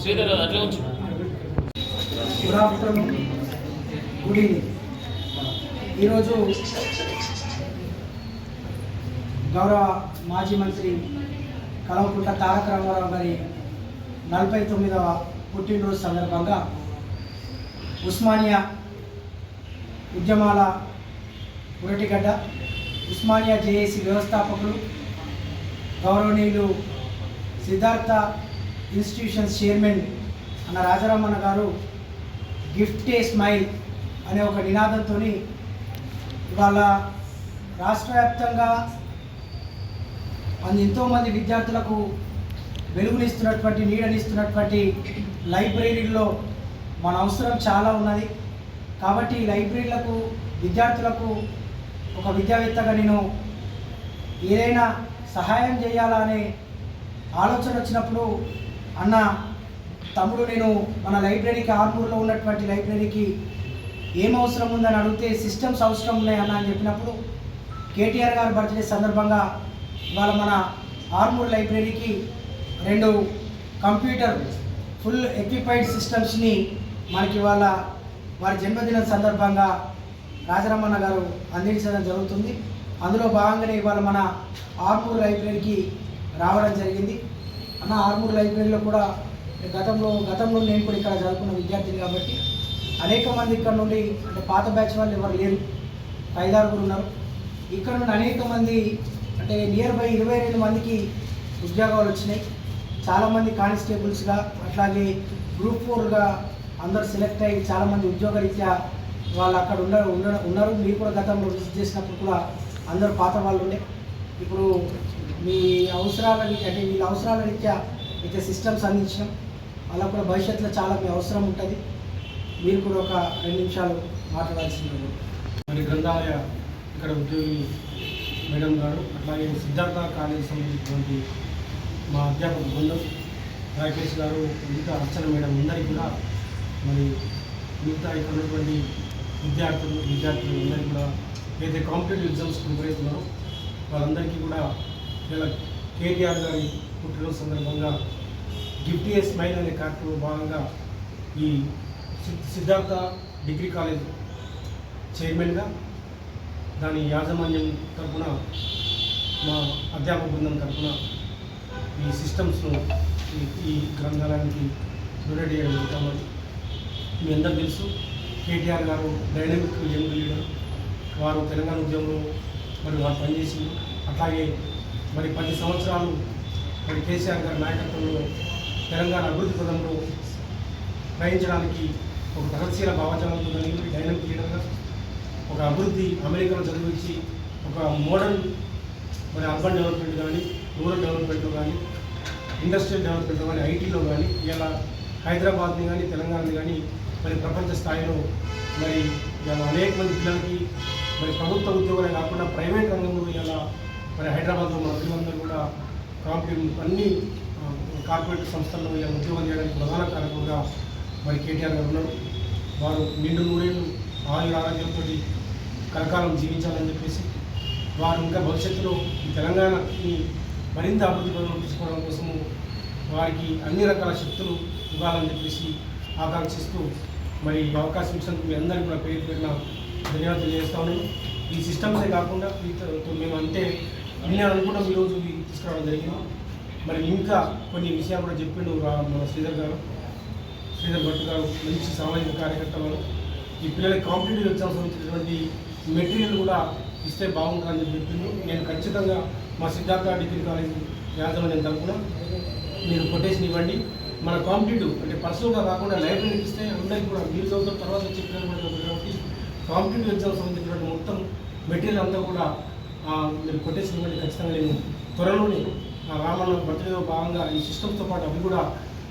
శ్రీధర్ అట్లా ఉంచు good afternoon good evening ఈరోజు గౌరవ మాజీ మంత్రి కలవకుంట తారక రామారావు గారి నలభై తొమ్మిదవ పుట్టినరోజు సందర్భంగా ఉస్మానియా ఉద్యమాల ఉరటిగడ్డ ఉస్మానియా జేఏసీ వ్యవస్థాపకులు గౌరవనీయులు సిద్ధార్థ ఇన్స్టిట్యూషన్స్ చైర్మన్ అన్న రాజారామన్న గారు గిఫ్ట్ ఏ స్మైల్ అనే ఒక నినాదంతో ఇవాళ రాష్ట్ర వ్యాప్తంగా ఎంతోమంది విద్యార్థులకు వెలుగునిస్తున్నటువంటి నీడనిస్తున్నటువంటి లైబ్రరీలో మన అవసరం చాలా ఉన్నది. కాబట్టి ఈ లైబ్రరీలకు విద్యార్థులకు ఒక విద్యావేత్తగా నేను ఏదైనా సహాయం చేయాలనే ఆలోచన వచ్చినప్పుడు అన్న తమ్ముడు నేను మన లైబ్రరీకి ఆర్మూర్లో ఉన్నటువంటి లైబ్రరీకి ఏం అవసరం ఉందని అడిగితే సిస్టమ్స్ అవసరం ఉన్నాయి అన్న అని చెప్పినప్పుడు కేటీఆర్ గారి బర్త్డే సందర్భంగా ఇవాళ మన ఆర్మూర్ లైబ్రరీకి రెండు కంప్యూటర్ ఫుల్ ఎక్విపైడ్ సిస్టమ్స్ని మనకి ఇవాళ వారి జన్మదినం సందర్భంగా రాజరమణ గారు అందించడం జరుగుతుంది. అందులో భాగంగానే ఇవాళ మన ఆర్మూర్ లైబ్రరీకి రావడం జరిగింది. అన్న ఆర్మూర్ లైబ్రరీలో కూడా గతంలో గతంలో నేను కూడా ఇక్కడ చదువుకున్న విద్యార్థిని కాబట్టి అనేక మంది ఇక్కడ నుండి అంటే పాత బ్యాచ్ వాళ్ళు ఎవరు లేరు. ఐదారుగురు ఉన్నారు. ఇక్కడ నుండి అనేక మంది అంటే నియర్ బై ఇరవై రెండు మందికి ఉద్యోగాలు వచ్చినాయి. చాలామంది కానిస్టేబుల్స్గా అట్లాగే గ్రూప్ ఫోర్గా అందరు సెలెక్ట్ అయ్యి చాలామంది ఉద్యోగరీత్యా వాళ్ళు అక్కడ ఉన్న ఉన్నారు. మీరు కూడా గతంలో విజిట్ చేసినప్పుడు కూడా అందరూ పాత వాళ్ళు ఉండే. ఇప్పుడు మీ అవసరాల అంటే వీళ్ళ అవసరాల రీత్యా అయితే సిస్టమ్స్ అందించడం అలా కూడా భవిష్యత్తులో చాలా మీ అవసరం ఉంటుంది. మీరు కూడా ఒక రెండు నిమిషాలు మాట్లాడాల్సింది. మరి గ్రంథాలయ ఇక్కడ ఉద్యోగి మేడం గారు అట్లాగే సిద్ధార్థ కాలేజీ సంబంధించినటువంటి మా అధ్యాపక బృందం రాకేష్ గారు మిగతా అర్చన మేడం అందరికీ కూడా మరి మిగతా ఇక్కడ ఉన్నటువంటి విద్యార్థులు విద్యార్థులు అందరికీ కూడా ఏదైతే కాంపిటేటివ్ ఎగ్జామ్స్ ప్రిపేర్ అవుతున్నారో వాళ్ళందరికీ కూడా ఇలా కేటీఆర్ గారి పుట్టినరోజు సందర్భంగా గిఫ్ట్ ఏ స్మైల్ అనే కార్యక్రమంలో భాగంగా ఈ సిద్ధార్థ డిగ్రీ కాలేజ్ చైర్మన్గా దాని యాజమాన్యం తరఫున మా అధ్యాపక బృందం తరఫున ఈ సిస్టమ్స్ను ఈ ఈ గ్రంథాలయానికి డొనేట్ చేయడం జరుగుతామని మీ అందరూ తెలుసు. కేటీఆర్ గారు డైనమిక్ యంగ్ లీడర్ వారు తెలంగాణ ఉద్యమంలో మరి వారు పనిచేసింది అట్లాగే మరి పది సంవత్సరాలు మరి కేసీఆర్ గారి నాయకత్వంలో తెలంగాణ అభివృద్ధి పదంలో ప్రయాణించడానికి ఒక ప్రగతిశీల భావజాలంతో కలిగి డైనమిక్ లీడర్గా ఒక అభివృద్ధి అమెరికాలో చదివించి ఒక మోడర్న్ మరి అర్బన్ డెవలప్మెంట్ కానీ రూరల్ డెవలప్మెంట్లో కానీ ఇండస్ట్రియల్ డెవలప్మెంట్లో కానీ ఐటీలో కానీ ఇలా హైదరాబాద్ని కానీ తెలంగాణని కానీ మరి ప్రపంచ స్థాయిలో మరి ఇలా అనేక మంది పిల్లలకి మరి ప్రభుత్వ ఉద్యోగాలే కాకుండా ప్రైవేట్ రంగంలో ఇలా మరి హైదరాబాద్లో మన పిల్లలందరూ కూడా కాంపిటేటివ్ అన్ని కార్పొరేట్ సంస్థల్లో ఇలా ఉద్యోగం చేయడానికి ప్రధాన కారకులుగా మరి కేటీఆర్ గారు ఉన్నారు. వారు నిండు నూరేళ్ళు ఆయుర ఆరోగ్యంతో కలకాలం జీవించాలని చెప్పేసి వారు ఇంకా భవిష్యత్తులో ఈ తెలంగాణని మరింత అభివృద్ధి పనులు తీసుకోవడం కోసము వారికి అన్ని రకాల శక్తులు ఇవ్వాలని చెప్పేసి ఆకాంక్షిస్తూ మరి ఈ అవకాశం ఇచ్చినందుకు మీ అందరికీ కూడా పేరు పేరున ధన్యవాదాలు చేస్తాను ఈ సిస్టమ్సే కాకుండా వీటితో మేము అంటే నేను అనుకున్నాం ఈరోజు తీసుకురావడం జరిగింది. మరి ఇంకా కొన్ని విషయాలు కూడా చెప్పిండు మన శ్రీధర్ గారు. శ్రీధర్ భట్ గారు మంచి సామాజిక కార్యకర్త వారు ఈ పిల్లలకి కాంపిటేటివ్ ఎగ్జామ్స్ వచ్చినటువంటి మెటీరియల్ కూడా ఇస్తే బాగుంటుందని చెప్పి చెప్పిండు. నేను ఖచ్చితంగా మా సిద్ధార్థ డిగ్రీ కాలేజ్ యాజమాన్యం తరఫున మీరు కొటేషన్ ఇవ్వండి. మన కాంపిటేటివ్ అంటే పర్సనల్గా కాకుండా లైబ్రరీకి ఇస్తే అందరికీ కూడా మీరు చదువుతాం తర్వాత చెప్పినటువంటి కాబట్టి కాంపిటేటివ్ ఎగ్జామ్ సంబంధించినటువంటి మొత్తం మెటీరియల్ అంతా కూడా మీరు కొటేషన్ ఇవ్వండి ఖచ్చితంగా నేను త్వరలోనే ఆ రామన్న బర్త్డేలో భాగంగా ఈ సిస్టమ్తో పాటు అవి కూడా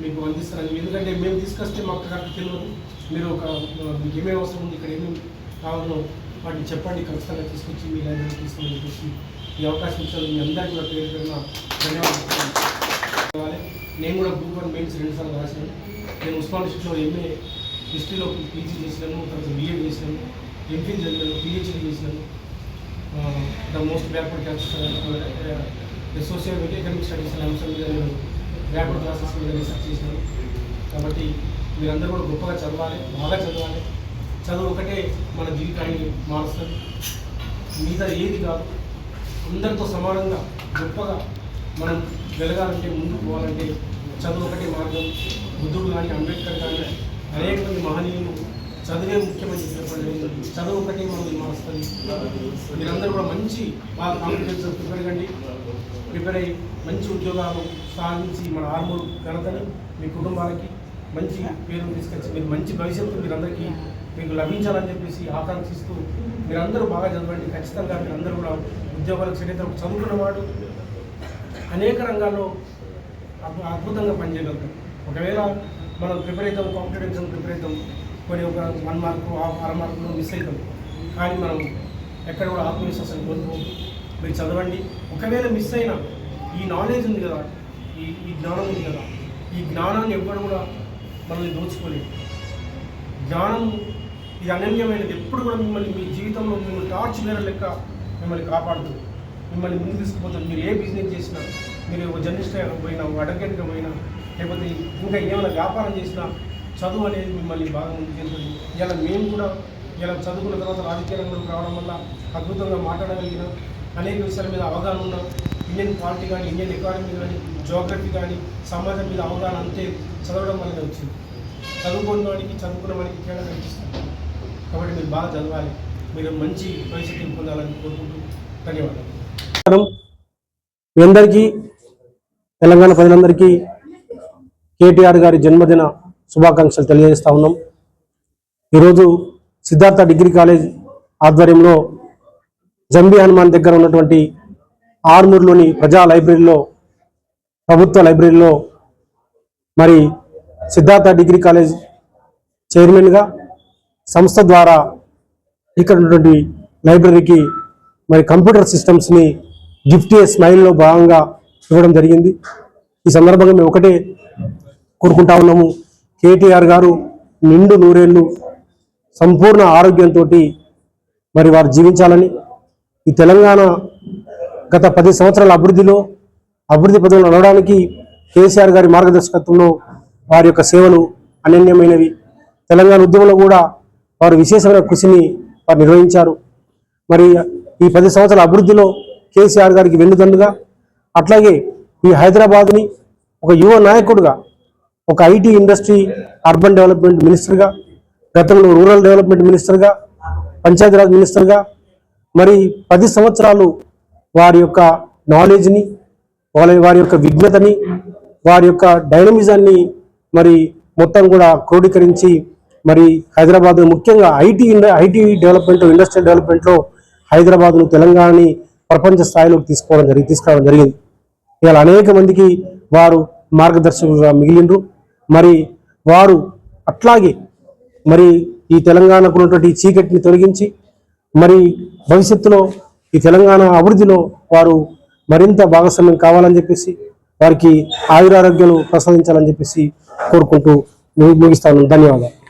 మీకు అందిస్తారని ఎందుకంటే మేము తీసుకొస్తే మాకు కరెక్ట్ తెలియదు. మీరు ఒక మీకు ఏమేమి అవసరం ఉంది ఇక్కడ ఏమేమి కావాలో వాటిని చెప్పండి ఖచ్చితంగా తీసుకొచ్చి మీ లైబ్రరీ తీసుకొని చెప్పేసి ఈ అవకాశం ఇచ్చారు మీ అందరికీ కూడా పేరు ధన్యవాదాలు. నేను కూడా గ్రూప్ వన్ మెయిన్స్ రెండు సార్లు రాశాను. నేను ఉస్మాన్ డిస్ట్రిక్ట్లో ఎంఏ హిస్టరీలో పీజీ చేసినాను తర్వాత బీఎడ్ చేసినాను ఎంఫిల్ చదివాను పిహెచ్డీ చేసినాను the most backward cancer social media economic studies అనే అంశం మీద నేను బ్యాక్వర్డ్ క్లాసెస్ మీద రీసెర్చ్ చేసినాను కాబట్టి మీరందరూ కూడా గొప్పగా చదవాలి బాగా చదవాలి. చదువు ఒకటే మన జీవితాన్ని మారుస్తుంది. మిగతా ఏది కాదు. అందరితో సమానంగా గొప్పగా మనం వెలగాలంటే ముందుకు పోవాలంటే చదువు ఒకటే మార్గం. బుద్ధుడు కానీ అంబేద్కర్ కానీ అనేక మంది మహనీయులు చదివే ముఖ్యమైన చెప్పినప్పుడు చదువు ఒకటే మనం మారుస్తుంది మీరందరూ కూడా మంచి బాగా కాన్ఫిడెన్స్ ప్రిపేర్ కండి. ప్రిపేర్ అయ్యి మంచి ఉద్యోగాలు సాధించి మన ఆర్మూర్ ఘనతని మీ కుటుంబాలకి మంచి పేరు తీసుకొచ్చి మీరు మంచి భవిష్యత్తు మీరందరికీ మీకు లభించాలని చెప్పేసి ఆకాంక్షిస్తూ మీరందరూ బాగా చదవండి. ఖచ్చితంగా మీరందరూ కూడా ఉద్యోగాలకు సెట్ చదువుకున్నవాడు. అనేక రంగాల్లో అద్భుతంగా పనిచేయగలుగుతాం. ఒకవేళ మనం ప్రిపేర్ అవుతాం కాంపిటేటివ్ ఎగ్జామ్ ప్రిపేర్ అవుతాం కొన్ని ఒక వన్ మార్కు అర మార్కులు మిస్ అవుతాం. కానీ మనం ఎక్కడ కూడా ఆత్మవిశ్వాసం కోల్పోదు మీరు చదవండి. ఒకవేళ మిస్ అయినా ఈ నాలెడ్జ్ ఉంది కదా ఈ ఈ జ్ఞానం ఉంది కదా ఈ జ్ఞానాన్ని ఎవ్వరు కూడా మనల్ని దోచుకోలేదు జ్ఞానం ఇది అనన్యమైనది. ఎప్పుడు కూడా మిమ్మల్ని మీ జీవితంలో మిమ్మల్ని టార్చ్ బేరర్ లెక్క మిమ్మల్ని కాపాడుతుంది. మిమ్మల్ని ముందు తీసుకుపోతుంది మీరు ఏ బిజినెస్ చేసినా మీరు ఒక జర్నలిస్ట్ పోయినా ఒక అడ్వకేట్గా పోయినా లేకపోతే ఇంకా ఏమైనా వ్యాపారం చేసినా చదువు అనేది మిమ్మల్ని బాగా ముందుకు వెళ్తుంది ఇలా మేము కూడా ఇలా చదువుకున్న తర్వాత రాజకీయ రంగంలోకి రావడం వల్ల అద్భుతంగా మాట్లాడగలిగిన అనేక విషయాల మీద అవగాహన ఉన్న ఇండియన్ పాలిటీ కానీ ఇండియన్ ఎకానమీ కానీ జోగ్రఫీ కానీ సమాజం మీద అవగాహన అంతే చదవడం వల్లనే వచ్చింది. చదువుకున్న వాడికి చదువుకున్న వాడికి తేడా కనిపిస్తుంది. కాబట్టి మీరు బాగా చదవాలి. మీరు మంచి భవిష్యత్తు పొందాలని కోరుకుంటూ ధన్యవాదాలు. మీ అందరికీ తెలంగాణ ప్రజలందరికీ కేటీఆర్ గారి జన్మదిన శుభాకాంక్షలు తెలియజేస్తా ఉన్నాం. ఈరోజు సిద్ధార్థ డిగ్రీ కాలేజ్ ఆధ్వర్యంలో జంబీ హనుమాన్ దగ్గర ఉన్నటువంటి ఆర్మూర్లోని ప్రజా లైబ్రరీలో ప్రభుత్వ లైబ్రరీలో మరి సిద్ధార్థ డిగ్రీ కాలేజ్ చైర్మన్గా సంస్థ ద్వారా ఇక్కడ ఉన్నటువంటి లైబ్రరీకి మరి కంప్యూటర్ సిస్టమ్స్ని గిఫ్ట్ ఏ స్మైల్లో భాగంగా ఇవ్వడం జరిగింది. ఈ సందర్భంగా మేము ఒకటే కోరుకుంటా ఉన్నాము. కేటీఆర్ గారు నిండు నూరేళ్ళు సంపూర్ణ ఆరోగ్యంతో మరి వారు జీవించాలని. ఈ తెలంగాణ గత పది సంవత్సరాల అభివృద్ధిలో అభివృద్ధి పదవులు నడవడానికి కేసీఆర్ గారి మార్గదర్శకత్వంలో వారి యొక్క సేవలు అనన్యమైనవి. తెలంగాణ ఉద్యమంలో కూడా వారు విశేషమైన కృషిని వారు నిర్వహించారు. మరి ఈ పది సంవత్సరాల అభివృద్ధిలో కేసీఆర్ గారికి వెన్నుదన్నుగా అట్లాగే ఈ హైదరాబాద్ని ఒక యువ నాయకుడుగా ఒక ఐటీ ఇండస్ట్రీ అర్బన్ డెవలప్మెంట్ మినిస్టర్గా గతంలో రూరల్ డెవలప్మెంట్ మినిస్టర్గా పంచాయతీరాజ్ మినిస్టర్గా మరి పది సంవత్సరాలు వారి యొక్క నాలెడ్జ్ని వాళ్ళ వారి యొక్క విజ్ఞతని వారి యొక్క డైనమిజాన్ని మరి మొత్తం కూడా క్రోడీకరించి మరి హైదరాబాద్ ముఖ్యంగా ఐటీ ఐటీ డెవలప్మెంట్ ఇండస్ట్రియల్ డెవలప్మెంట్లో హైదరాబాద్ను తెలంగాణని ప్రపంచ స్థాయిలోకి తీసుకోవడం జరిగి తీసుకురావడం జరిగింది. ఇలా అనేక మందికి వారు మార్గదర్శకులుగా మిగిలిండ్రు. మరి వారు అట్లాగే మరి ఈ తెలంగాణకు ఉన్నటువంటి చీకటిని తొలగించి మరి భవిష్యత్తులో ఈ తెలంగాణ అభివృద్ధిలో వారు మరింత భాగస్వామ్యం కావాలని చెప్పేసి వారికి ఆయురారోగ్యాలు ప్రసాదించాలని చెప్పేసి కోరుకుంటూ ముగిస్తాను ధన్యవాదాలు.